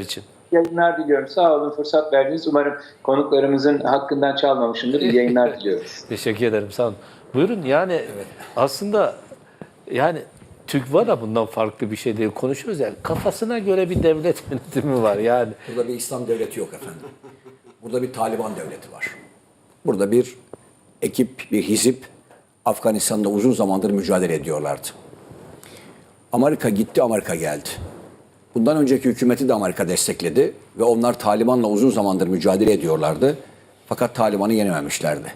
için. yayınlar diliyorum. Sağ olun fırsat verdiniz. Umarım konuklarımızın hakkından çalmamışımdır. İyi yayınlar diliyoruz. Teşekkür ederim. Sağ olun. Buyurun yani aslında yani Türk var da bundan farklı bir şey değil. Konuşuyoruz ya kafasına göre bir devlet yönetimi var yani. Burada bir İslam devleti yok efendim. Burada bir Taliban devleti var. Burada bir ekip, bir hizip Afganistan'da uzun zamandır mücadele ediyorlardı. Amerika gitti, Amerika geldi. Bundan önceki hükümeti de Amerika destekledi ve onlar Taliban'la uzun zamandır mücadele ediyorlardı. Fakat Taliban'ı yenememişlerdi.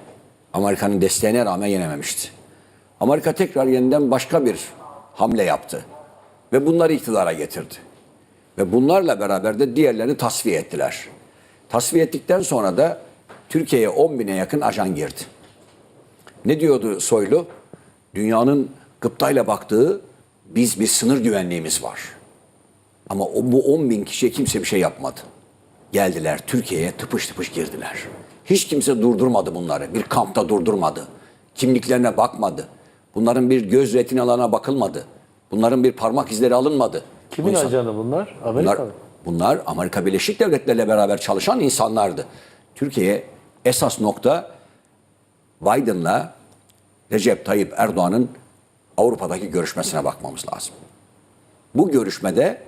Amerika'nın desteğine rağmen yenememişti. Amerika tekrar yeniden başka bir hamle yaptı ve bunları iktidara getirdi. Ve bunlarla beraber de diğerlerini tasfiye ettiler. Tasfiye ettikten sonra da Türkiye'ye 10 bine yakın ajan girdi. Ne diyordu Soylu? Dünyanın gıptayla baktığı biz bir sınır güvenliğimiz var. Ama o, bu 10 bin kişiye kimse bir şey yapmadı. Geldiler Türkiye'ye tıpış tıpış girdiler. Hiç kimse durdurmadı bunları. Bir kampta durdurmadı. Kimliklerine bakmadı. Bunların bir göz retinalarına bakılmadı. Bunların bir parmak izleri alınmadı. Kimin Bu insan- ajanı bunlar? Bunlar, Amerika mı? bunlar Amerika Birleşik Devletleri'yle beraber çalışan insanlardı. Türkiye esas nokta Biden'la Recep Tayyip Erdoğan'ın Avrupa'daki görüşmesine bakmamız lazım. Bu görüşmede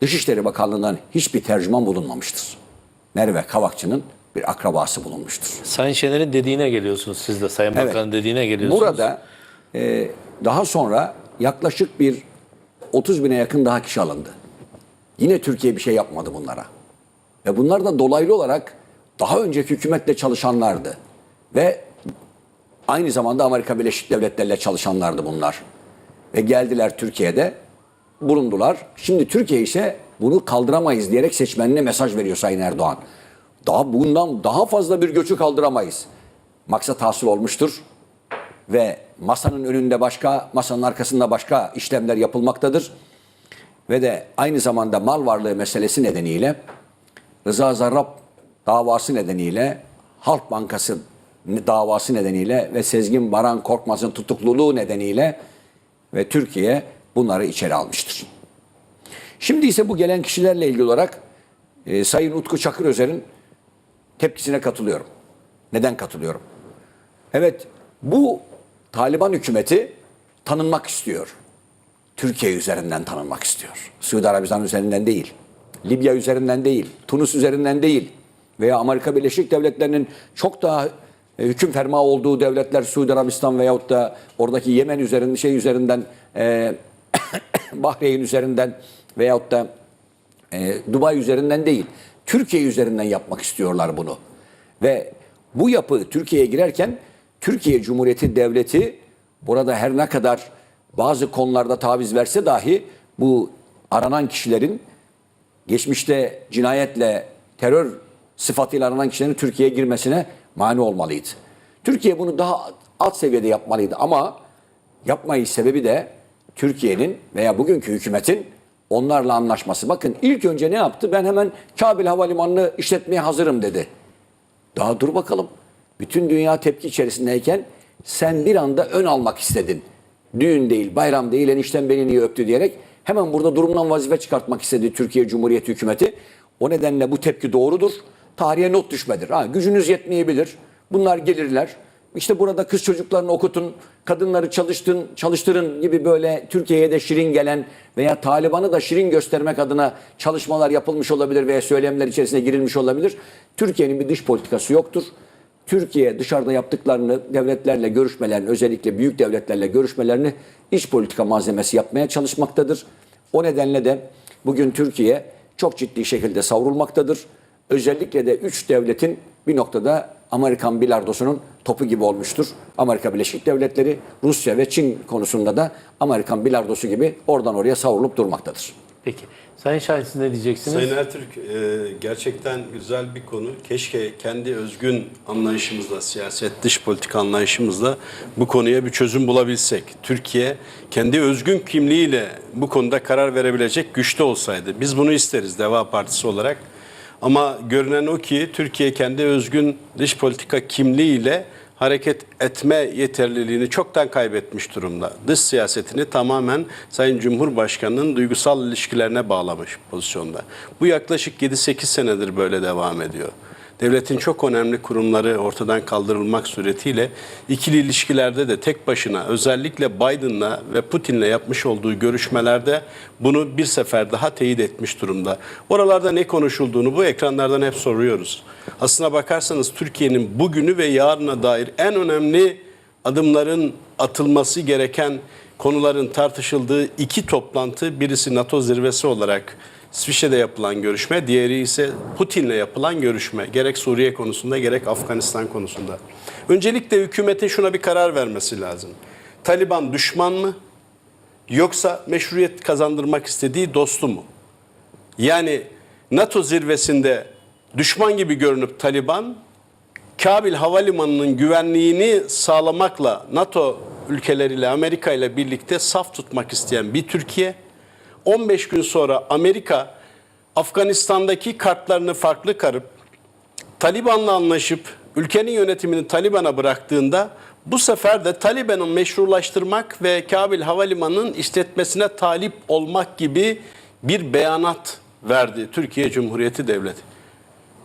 Dışişleri Bakanlığı'ndan hiçbir tercüman bulunmamıştır. Merve Kavakçı'nın bir akrabası bulunmuştur. Sayın Şener'in dediğine geliyorsunuz siz de Sayın Evet. Bakan'ın dediğine geliyorsunuz. Burada e, daha sonra yaklaşık bir 30 bine yakın daha kişi alındı. Yine Türkiye bir şey yapmadı bunlara. Ve bunlar da dolaylı olarak daha önceki hükümetle çalışanlardı. Ve aynı zamanda Amerika Birleşik Devletleri'yle çalışanlardı bunlar. Ve geldiler Türkiye'de bulundular. Şimdi Türkiye ise bunu kaldıramayız diyerek seçmenine mesaj veriyor Sayın Erdoğan. Daha bundan daha fazla bir göçü kaldıramayız. Maksat hasıl olmuştur ve masanın önünde başka, masanın arkasında başka işlemler yapılmaktadır. Ve de aynı zamanda mal varlığı meselesi nedeniyle Rıza Zarrab davası nedeniyle Halk Bankası davası nedeniyle ve Sezgin Baran Korkmaz'ın tutukluluğu nedeniyle ve Türkiye bunları içeri almıştır. Şimdi ise bu gelen kişilerle ilgili olarak e, Sayın Utku Çakır Özer'in tepkisine katılıyorum. Neden katılıyorum? Evet, bu Taliban hükümeti tanınmak istiyor. Türkiye üzerinden tanınmak istiyor. Suudi Arabistan üzerinden değil. Libya üzerinden değil. Tunus üzerinden değil. Veya Amerika Birleşik Devletleri'nin çok daha e, hüküm ferma olduğu devletler Suudi Arabistan veyahut da oradaki Yemen üzerinden şey üzerinden e, Bahreyn üzerinden veyahut da e, Dubai üzerinden değil. Türkiye üzerinden yapmak istiyorlar bunu. Ve bu yapı Türkiye'ye girerken Türkiye Cumhuriyeti Devleti burada her ne kadar bazı konularda taviz verse dahi bu aranan kişilerin geçmişte cinayetle terör sıfatıyla aranan kişilerin Türkiye'ye girmesine mani olmalıydı. Türkiye bunu daha alt seviyede yapmalıydı ama yapmayış sebebi de Türkiye'nin veya bugünkü hükümetin onlarla anlaşması. Bakın ilk önce ne yaptı? Ben hemen Kabil Havalimanı'nı işletmeye hazırım dedi. Daha dur bakalım. Bütün dünya tepki içerisindeyken sen bir anda ön almak istedin. Düğün değil, bayram değil, enişten beni niye öptü diyerek hemen burada durumdan vazife çıkartmak istedi Türkiye Cumhuriyeti hükümeti. O nedenle bu tepki doğrudur. Tarihe not düşmedir. Ha, gücünüz yetmeyebilir. Bunlar gelirler. İşte burada kız çocuklarını okutun, kadınları çalıştın, çalıştırın gibi böyle Türkiye'ye de şirin gelen veya Taliban'ı da şirin göstermek adına çalışmalar yapılmış olabilir veya söylemler içerisine girilmiş olabilir. Türkiye'nin bir dış politikası yoktur. Türkiye dışarıda yaptıklarını devletlerle görüşmelerini özellikle büyük devletlerle görüşmelerini iç politika malzemesi yapmaya çalışmaktadır. O nedenle de bugün Türkiye çok ciddi şekilde savrulmaktadır. Özellikle de üç devletin bir noktada Amerikan bilardosunun topu gibi olmuştur. Amerika Birleşik Devletleri, Rusya ve Çin konusunda da Amerikan bilardosu gibi oradan oraya savrulup durmaktadır. Peki. Sayın Şahin siz ne diyeceksiniz? Sayın Ertürk e, gerçekten güzel bir konu. Keşke kendi özgün anlayışımızla, siyaset dış politika anlayışımızla bu konuya bir çözüm bulabilsek. Türkiye kendi özgün kimliğiyle bu konuda karar verebilecek güçte olsaydı. Biz bunu isteriz Deva Partisi olarak. Ama görünen o ki Türkiye kendi özgün dış politika kimliğiyle hareket etme yeterliliğini çoktan kaybetmiş durumda. Dış siyasetini tamamen Sayın Cumhurbaşkanı'nın duygusal ilişkilerine bağlamış pozisyonda. Bu yaklaşık 7-8 senedir böyle devam ediyor. Devletin çok önemli kurumları ortadan kaldırılmak suretiyle ikili ilişkilerde de tek başına özellikle Biden'la ve Putin'le yapmış olduğu görüşmelerde bunu bir sefer daha teyit etmiş durumda. Oralarda ne konuşulduğunu bu ekranlardan hep soruyoruz. Aslına bakarsanız Türkiye'nin bugünü ve yarına dair en önemli adımların atılması gereken konuların tartışıldığı iki toplantı birisi NATO zirvesi olarak İsviçre'de yapılan görüşme, diğeri ise Putin'le yapılan görüşme. Gerek Suriye konusunda gerek Afganistan konusunda. Öncelikle hükümetin şuna bir karar vermesi lazım. Taliban düşman mı? Yoksa meşruiyet kazandırmak istediği dostu mu? Yani NATO zirvesinde düşman gibi görünüp Taliban, Kabil Havalimanı'nın güvenliğini sağlamakla NATO ülkeleriyle Amerika ile birlikte saf tutmak isteyen bir Türkiye, 15 gün sonra Amerika Afganistan'daki kartlarını farklı karıp Taliban'la anlaşıp ülkenin yönetimini Taliban'a bıraktığında bu sefer de Taliban'ı meşrulaştırmak ve Kabil Havalimanı'nın işletmesine talip olmak gibi bir beyanat verdi Türkiye Cumhuriyeti Devleti.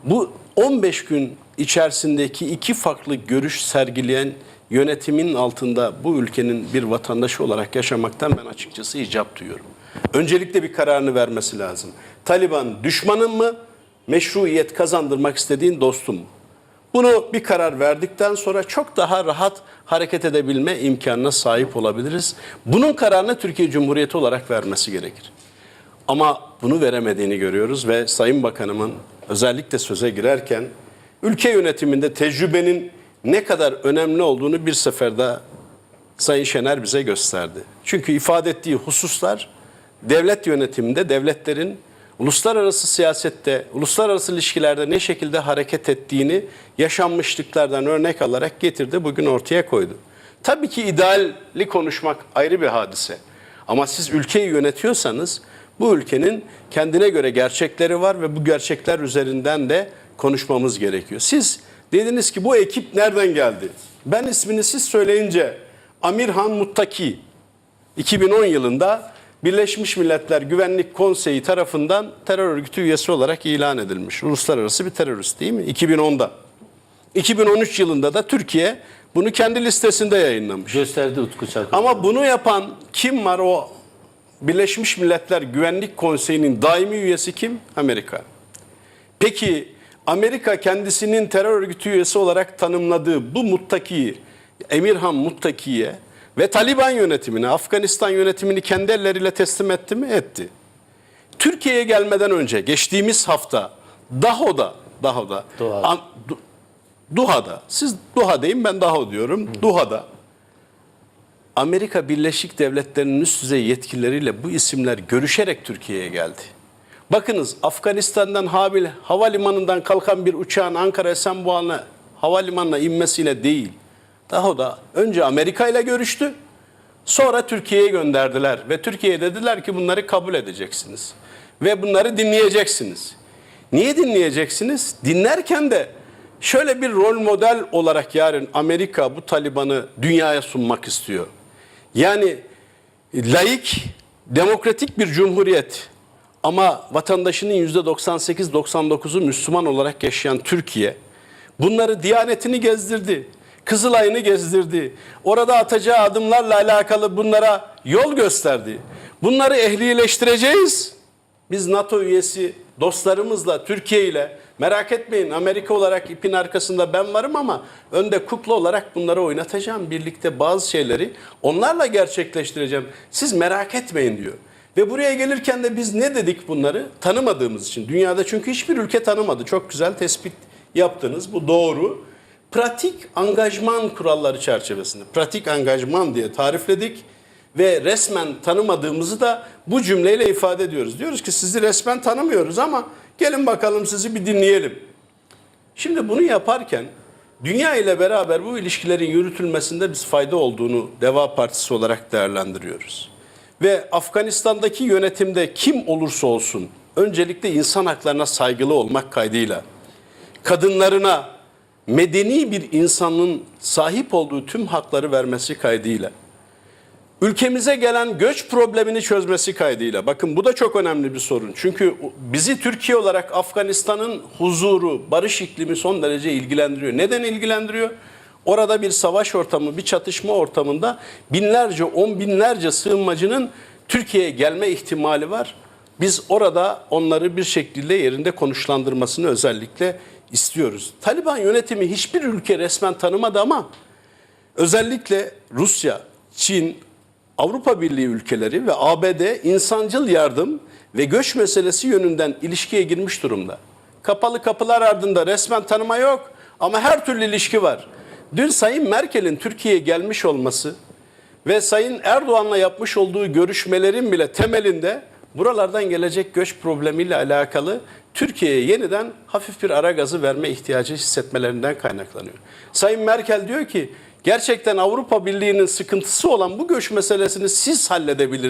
Bu 15 gün içerisindeki iki farklı görüş sergileyen yönetimin altında bu ülkenin bir vatandaşı olarak yaşamaktan ben açıkçası icap duyuyorum. Öncelikle bir kararını vermesi lazım. Taliban düşmanın mı, meşruiyet kazandırmak istediğin dostum mu? Bunu bir karar verdikten sonra çok daha rahat hareket edebilme imkanına sahip olabiliriz. Bunun kararını Türkiye Cumhuriyeti olarak vermesi gerekir. Ama bunu veremediğini görüyoruz ve Sayın Bakanımın özellikle söze girerken ülke yönetiminde tecrübenin ne kadar önemli olduğunu bir sefer daha Sayın Şener bize gösterdi. Çünkü ifade ettiği hususlar devlet yönetiminde devletlerin uluslararası siyasette, uluslararası ilişkilerde ne şekilde hareket ettiğini yaşanmışlıklardan örnek alarak getirdi, bugün ortaya koydu. Tabii ki idealli konuşmak ayrı bir hadise. Ama siz ülkeyi yönetiyorsanız bu ülkenin kendine göre gerçekleri var ve bu gerçekler üzerinden de konuşmamız gerekiyor. Siz dediniz ki bu ekip nereden geldi? Ben ismini siz söyleyince Amirhan Muttaki 2010 yılında Birleşmiş Milletler Güvenlik Konseyi tarafından terör örgütü üyesi olarak ilan edilmiş. Uluslararası bir terörist değil mi? 2010'da. 2013 yılında da Türkiye bunu kendi listesinde yayınlamış. Gösterdi Utku Çakır. Ama bunu yapan kim var o Birleşmiş Milletler Güvenlik Konseyi'nin daimi üyesi kim? Amerika. Peki Amerika kendisinin terör örgütü üyesi olarak tanımladığı bu Muttaki'yi, Emirhan Muttaki'ye ve Taliban yönetimini, Afganistan yönetimini kendi elleriyle teslim etti mi? Etti. Türkiye'ye gelmeden önce geçtiğimiz hafta Daho'da, Daho'da, Doha. An- Du- Duha'da, siz Duha deyin ben Daho diyorum, Duha'da Amerika Birleşik Devletleri'nin üst düzey yetkilileriyle bu isimler görüşerek Türkiye'ye geldi. Bakınız Afganistan'dan Habil havalimanından kalkan bir uçağın Ankara Esenboğa'na havalimanına inmesiyle değil. Daha da önce Amerika ile görüştü. Sonra Türkiye'ye gönderdiler ve Türkiye'ye dediler ki bunları kabul edeceksiniz ve bunları dinleyeceksiniz. Niye dinleyeceksiniz? Dinlerken de şöyle bir rol model olarak yarın Amerika bu Taliban'ı dünyaya sunmak istiyor. Yani laik, demokratik bir cumhuriyet ama vatandaşının %98-99'u Müslüman olarak yaşayan Türkiye bunları diyanetini gezdirdi. Kızılay'ını gezdirdi. Orada atacağı adımlarla alakalı bunlara yol gösterdi. Bunları ehlileştireceğiz. Biz NATO üyesi dostlarımızla, Türkiye ile merak etmeyin Amerika olarak ipin arkasında ben varım ama önde kukla olarak bunları oynatacağım. Birlikte bazı şeyleri onlarla gerçekleştireceğim. Siz merak etmeyin diyor. Ve buraya gelirken de biz ne dedik bunları? Tanımadığımız için. Dünyada çünkü hiçbir ülke tanımadı. Çok güzel tespit yaptınız. Bu doğru. Pratik angajman kuralları çerçevesinde. Pratik angajman diye tarifledik ve resmen tanımadığımızı da bu cümleyle ifade ediyoruz. Diyoruz ki sizi resmen tanımıyoruz ama gelin bakalım sizi bir dinleyelim. Şimdi bunu yaparken dünya ile beraber bu ilişkilerin yürütülmesinde biz fayda olduğunu Deva Partisi olarak değerlendiriyoruz. Ve Afganistan'daki yönetimde kim olursa olsun öncelikle insan haklarına saygılı olmak kaydıyla kadınlarına medeni bir insanın sahip olduğu tüm hakları vermesi kaydıyla ülkemize gelen göç problemini çözmesi kaydıyla. Bakın bu da çok önemli bir sorun. Çünkü bizi Türkiye olarak Afganistan'ın huzuru, barış iklimi son derece ilgilendiriyor. Neden ilgilendiriyor? Orada bir savaş ortamı, bir çatışma ortamında binlerce, on binlerce sığınmacının Türkiye'ye gelme ihtimali var. Biz orada onları bir şekilde yerinde konuşlandırmasını özellikle istiyoruz. Taliban yönetimi hiçbir ülke resmen tanımadı ama özellikle Rusya, Çin, Avrupa Birliği ülkeleri ve ABD insancıl yardım ve göç meselesi yönünden ilişkiye girmiş durumda. Kapalı kapılar ardında resmen tanıma yok ama her türlü ilişki var. Dün Sayın Merkel'in Türkiye'ye gelmiş olması ve Sayın Erdoğan'la yapmış olduğu görüşmelerin bile temelinde buralardan gelecek göç problemiyle alakalı Türkiye'ye yeniden hafif bir ara gazı verme ihtiyacı hissetmelerinden kaynaklanıyor. Sayın Merkel diyor ki gerçekten Avrupa Birliği'nin sıkıntısı olan bu göç meselesini siz halledebilirsiniz.